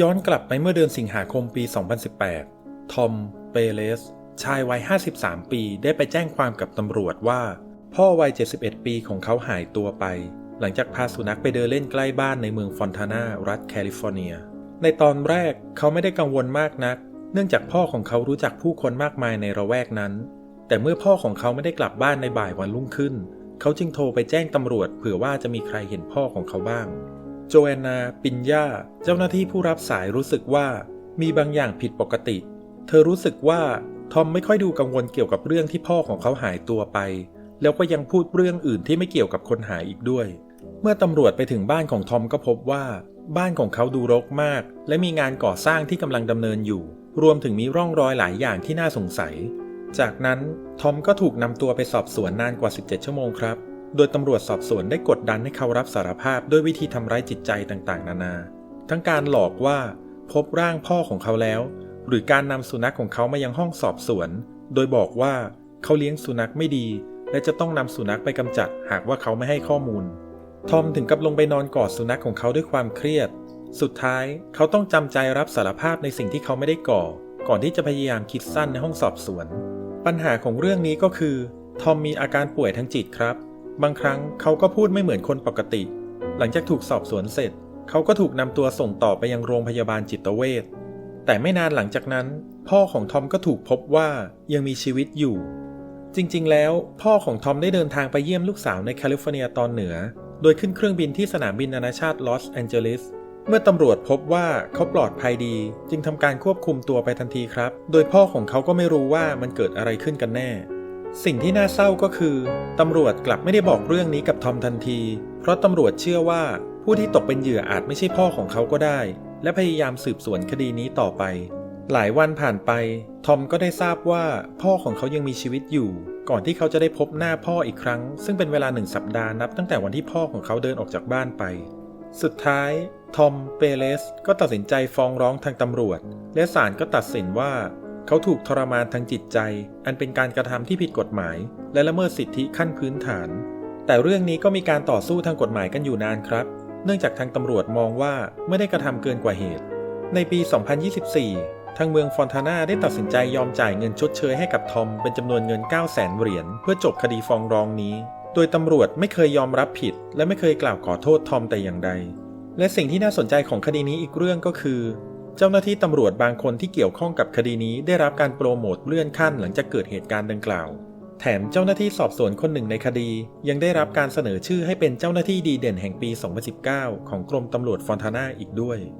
ย้อนกลับไปเมื่อเดือนสิงหาคมปี 2018 ทอม เปเลส ชายวัย 53 ปี ได้ไปแจ้งความกับตำรวจว่า พ่อวัย 71 ปีของเขาหายตัวไป หลังจากพาสุนัขไปเดินเล่นใกล้บ้านในเมืองฟอนทานา รัฐแคลิฟอร์เนีย ในตอนแรกเขาไม่ได้กังวลมากนัก เนื่องจากพ่อของเขารู้จักผู้คนมากมายในระแวกนั้น แต่เมื่อพ่อของเขาไม่ได้กลับบ้านในบ่ายวันรุ่งขึ้น เขาจึงโทรไปแจ้งตำรวจเผื่อว่าจะมีใครเห็นพ่อของเขาบ้าง โจแอนนาปินยาเจ้าหน้าที่ผู้รับสายรู้สึกว่ามีบางอย่างผิดปกติ เธอรู้สึกว่าทอมไม่ค่อยดูกังวลเกี่ยวกับเรื่องที่พ่อของเขาหายตัวไป แล้วก็ยังพูดเรื่องอื่นที่ไม่เกี่ยวกับคนหายอีกด้วย เมื่อตำรวจไปถึงบ้านของทอมก็พบว่า บ้านของเขาดูรกมาก และมีงานก่อสร้างที่กำลังดำเนินอยู่ รวมถึงมีร่องรอยหลายอย่างที่น่าสงสัย จากนั้นทอมก็ถูกนำตัวไปสอบสวนนานกว่า 17 ชั่วโมงครับ โดยตำรวจสอบสวนได้กดดันให้เขารับสารภาพด้วยวิธีทำร้ายจิตใจต่างๆ นานา ทั้งการหลอกว่าพบร่างพ่อของเขาแล้ว หรือการนำสุนัขของเขามายังห้องสอบสวน โดยบอกว่าเขาเลี้ยงสุนัขไม่ดี และจะต้องนำสุนัขไปกำจัดหากว่าเขาไม่ให้ข้อมูล ทอมถึงกับลงไปนอนกอดสุนัขของเขาด้วยความเครียด สุดท้ายเขาต้องจำใจรับสารภาพในสิ่งที่เขาไม่ได้ก่อ ก่อนที่จะพยายามคิดสั้นในห้องสอบสวน ปัญหาของเรื่องนี้ก็คือทอมมีอาการป่วยทางจิตครับ บางครั้งเขาก็พูดไม่เหมือนคนปกติ หลังจากถูกสอบสวนเสร็จ เขาก็ถูกนำตัวส่งต่อไปยังโรงพยาบาลจิตเวชแต่ไม่นานหลังจากนั้น พ่อของทอมก็ถูกพบว่ายังมีชีวิตอยู่ จริงๆ แล้ว พ่อของทอมได้เดินทางไปเยี่ยมลูกสาวในแคลิฟอร์เนียตอนเหนือ โดยขึ้นเครื่องบินที่สนามบินนานาชาติลอสแอนเจลิสเมื่อตำรวจพบว่าเขาปลอดภัยดี จึงทำการควบคุมตัวไปทันทีครับ โดยพ่อของเขาก็ไม่รู้ว่ามันเกิดอะไรขึ้นกันแน่ สิ่งที่น่าเศร้าก็คือตำรวจกลับไม่ได้บอกเรื่องนี้กับทอมทันที เพราะตำรวจเชื่อว่าผู้ที่ตกเป็นเหยื่ออาจไม่ใช่พ่อของเขาก็ได้ และพยายามสืบสวนคดีนี้ต่อไป หลายวันผ่านไป ทอมก็ได้ทราบว่าพ่อของเขายังมีชีวิตอยู่ ก่อนที่เขาจะได้พบหน้าพ่ออีกครั้ง ซึ่งเป็นเวลาหนึ่งสัปดาห์นับตั้งแต่วันที่พ่อของเขาเดินออกจากบ้านไป สุดท้าย ทอม เปเลส ก็ตัดสินใจฟ้องร้องทางตำรวจ และศาลก็ตัดสินว่า เขาถูกทรมานทางจิตใจ อันเป็นการกระทำที่ผิดกฎหมาย และละเมิดสิทธิขั้นพื้นฐาน แต่เรื่องนี้ก็มีการต่อสู้ทางกฎหมายกันอยู่นานครับ เนื่องจากทางตำรวจมองว่าไม่ได้กระทำเกินกว่าเหตุ ในปี 2024 ทางเมืองฟอนทานาได้ตัดสินใจยอมจ่ายเงินชดเชยให้กับทอมเป็นจำนวนเงิน 9 0 0 0 0 0เหรียญเพื่อจบคดีฟ้องร้องนี้ โดยตำรวจไม่เคยยอมรับผิด และไม่เคยกล่าวขอโทษทอมแต่อย่างใด และสิ่งที่น่าสนใจของคดีนี้อีกเรื่องก็คือ เจ้าหน้าที่ตำรวจบางคนที่เกี่ยวข้องกับคดีนี้ได้รับการโปรโมทเลื่อนขั้นหลังจากเกิดเหตุการณ์ดังกล่าว แถมเจ้าหน้าที่สอบสวนคนหนึ่งในคดี ยังได้รับการเสนอชื่อให้เป็นเจ้าหน้าที่ดีเด่นแห่งปี 2019 ของกรมตำรวจฟอนทานาอีกด้วย